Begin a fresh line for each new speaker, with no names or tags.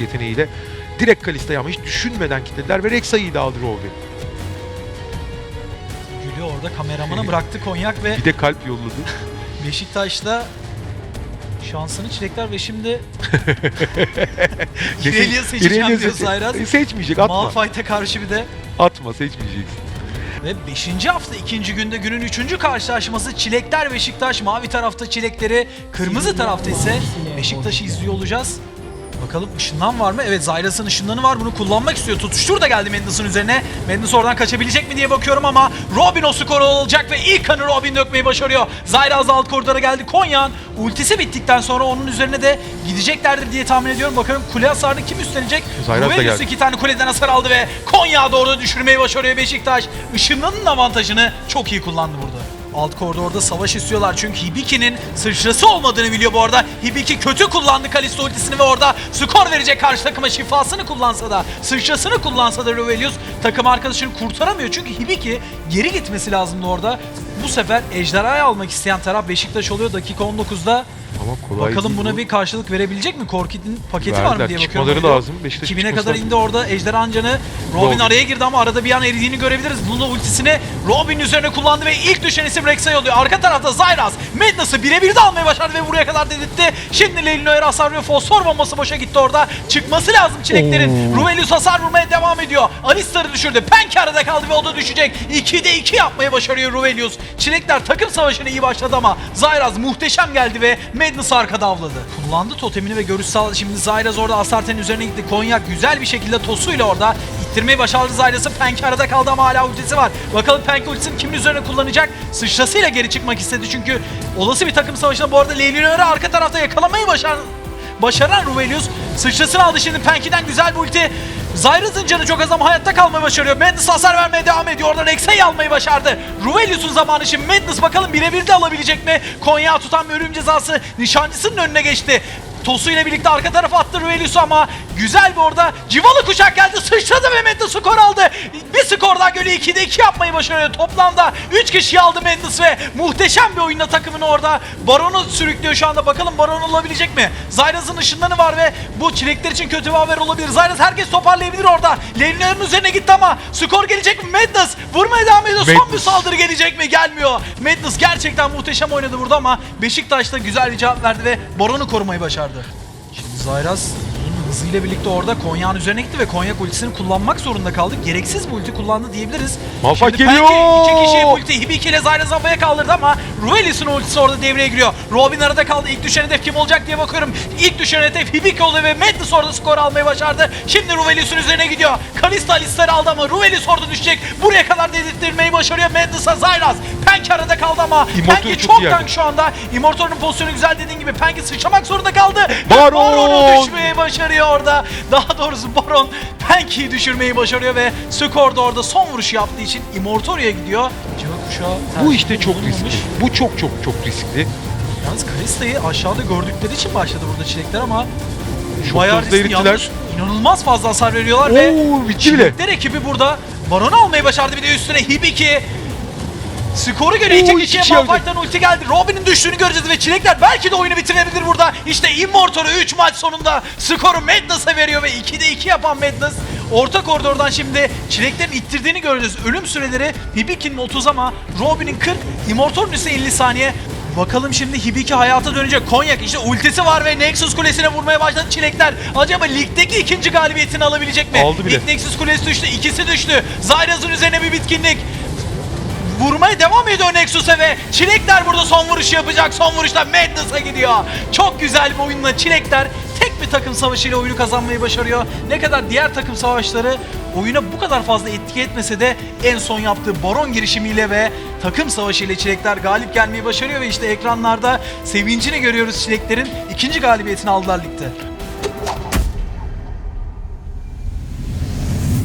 yeteneğiyle direkt Kalista'yı ama hiç düşünmeden kilitlediler ve Rexa'yı da aldı Rovi.
Gülü orada kameramana bıraktı Konyak ve
Bir de kalp yolladı.
Beşiktaş'ta şansını çilekler ve şimdi İrelia seçeceğim
İrelia
diyor
seçe-
Sayraz.
E, Seçmeyecek atma.
Malphite'e karşı bir de
Atma seçmeyeceksin.
Ve 5. hafta 2. günde günün 3. karşılaşması Çilekler Beşiktaş. Mavi tarafta Çilekleri, kırmızı tarafta ise Beşiktaş'ı izliyor olacağız. Bakalım ışından var mı? Evet Zyras'ın ışınlanı var. Bunu kullanmak istiyor. Tutuştur da geldi Madness'ın üzerine. Madness oradan kaçabilecek mi diye bakıyorum ama Robin o skoru olacak ve ilk kanı Robin dökmeyi başarıyor. Zyras alt koridora geldi. Konya'nın ultisi bittikten sonra onun üzerine de gideceklerdir diye tahmin ediyorum. Bakalım kule hasarını kim üstlenecek?
Zyras da geldi.
iki tane kuleden hasar aldı ve Konya doğru düşürmeyi başarıyor Beşiktaş. Işınlanın avantajını çok iyi kullandı burada. Alt koridorda savaş istiyorlar çünkü Hibiki'nin sıçrası olmadığını biliyor bu arada. Hibiki kötü kullandı Kalisto ultisini ve orada skor verecek karşı takıma şifasını kullansa da sıçrasını kullansa da Ruvelius takım arkadaşını kurtaramıyor. Çünkü Hibiki geri gitmesi lazımdı orada. Bu sefer ejderhayı almak isteyen taraf Beşiktaş oluyor dakika 19'da.
Ama kolay
Bakalım buna
bu.
bir karşılık verebilecek mi? Korkit'in paketi var mı
Verdiler.
diye bakıyorum.
Çıkmaları lazım. Beşiktaş
2000'e
çıkması
kadar
lazım.
indi orada Ejder Ancan'ı. Robin,
Robin.
araya girdi ama arada bir an eridiğini görebiliriz. Luna ultisini Robin üzerine kullandı ve ilk düşen isim Rek'Sai oluyor. Arka tarafta Zyras Madness'ı birebir de almaya başardı ve buraya kadar dedirtti. Şimdi Leyline Öyer hasar ve fosfor bombası boşa gitti orada. Çıkması lazım çileklerin. Ruvelius hasar vurmaya devam ediyor. Alistar'ı düşürdü. Penk arada kaldı ve o da düşecek. 2'de 2 yapmaya başarıyor Ruvelius. Çilekler takım savaşına iyi başladı ama Zyras muhteşem geldi ve Madness arkada avladı. Kullandı totemini ve görüş sağladı. Şimdi Zyras orada Astarten'in üzerine gitti. Konyak güzel bir şekilde tosuyla orada ittirmeyi başardı Zyras'ı. Penk arada kaldı ama hala ultisi var. Bakalım Penk ultisini kimin üzerine kullanacak? Sıçrasıyla geri çıkmak istedi çünkü olası bir takım savaşında bu arada Leylinör'ü arka tarafta yakalamayı başardı. Başaran Ruvelius sıçrasını aldı şimdi Penki'den güzel bir ulti. Zyras'ın canı çok az ama hayatta kalmayı başarıyor. Madness hasar vermeye devam ediyor. Oradan Rex'e almayı başardı. Ruvelius'un zamanı şimdi Madness bakalım birebir de alabilecek mi? Konya tutan bir ölüm cezası nişancısının önüne geçti. Tosu ile birlikte arka tarafa attı Ruvelius'u ama güzel bir orada civalı kuşak geldi sıçradı ve Madness skor aldı. Bir skor daha göre 2'de 2 yapmayı başarıyor. Toplamda 3 kişi aldı Madness ve muhteşem bir oyunla takımını orada Baron'u sürüklüyor şu anda. Bakalım Baron olabilecek mi? Zyras'ın ışınlanı var ve bu çilekler için kötü bir haber olabilir. Zyras herkes toparlayabilir orada. Lane'lerin üzerine gitti ama skor gelecek mi? Madness vurmaya devam ediyor. Son bir
Madness.
saldırı gelecek mi? Gelmiyor. Madness gerçekten muhteşem oynadı burada ama Beşiktaş da güzel bir cevap verdi ve Baron'u korumayı başardı. Şimdi Zayras. onun hızıyla birlikte orada Konya'nın üzerine gitti ve Konya ultisini kullanmak zorunda kaldı. Gereksiz bir ulti kullandı diyebiliriz.
Malphite
Şimdi
geliyor!
iki kişiyi ulti Hibiki ile Zayras havaya kaldırdı ama Ruvelius'un ultisi orada devreye giriyor. Robin arada kaldı. İlk düşen hedef kim olacak diye bakıyorum. İlk düşen hedef Hibiki oluyor ve Madness orada skor almayı başardı. Şimdi Ruvelius'un üzerine gidiyor. Kalista Alistar'ı aldı ama Ruvelius orada düşecek. Buraya kadar dedirttirmeyi başarıyor Madness'a Zayras. Penk arada kaldı ama
Immortal
Penk'i
çok
tank şu anda. Immortal'ın pozisyonu güzel dediğin gibi Penk'i sıçramak zorunda kaldı.
Baron!
Baron'u düşmeyi başarıyor orada. Daha doğrusu Baron Penk'i düşürmeyi başarıyor ve skor da orada son vuruşu yaptığı için Immortoria'ya gidiyor. Civa kuşağı
Bu
tercih
işte çok
bulunmamış.
riskli. Bu çok çok çok riskli.
Yalnız Kalista'yı aşağıda gördükleri için başladı burada çilekler ama
Çok
bayağı
hızlı
riskli.
erittiler.
Yalnız İnanılmaz fazla hasar veriyorlar ve
Oo bitti bile.
Çilekler ekibi burada Baron'u almayı başardı bir de üstüne Hibiki. Skoru göre
Oo,
iki
iki
kişiye
kişi aldı.
Malphite'dan ulti geldi. Robin'in düştüğünü göreceğiz ve Çilekler belki de oyunu bitirebilir burada. İşte Immortal'ı 3 maç sonunda skoru Madness'a veriyor ve 2'de 2 yapan Madness. Orta koridordan şimdi Çileklerin ittirdiğini göreceğiz. Ölüm süreleri Hibiki'nin 30 ama Robin'in 40, Immortal'ın ise 50 saniye. Bakalım şimdi Hibiki hayata dönecek. Konyak işte ultisi var ve Nexus kulesine vurmaya başladı Çilekler. Acaba ligdeki ikinci galibiyetini alabilecek mi?
Aldı bile.
İlk Nexus kulesi düştü, ikisi düştü. Zyras'ın üzerine bir bitkinlik. Vurmaya devam ediyor Nexus'a ve Çilekler burada son vuruşu yapacak. Son vuruşta Madness'a gidiyor. Çok güzel bir oyunla Çilekler tek bir takım savaşıyla oyunu kazanmayı başarıyor. Ne kadar diğer takım savaşları oyuna bu kadar fazla etki etmese de en son yaptığı baron girişimiyle ve takım savaşıyla Çilekler galip gelmeyi başarıyor ve işte ekranlarda sevincini görüyoruz Çileklerin ikinci galibiyetini aldılar ligde.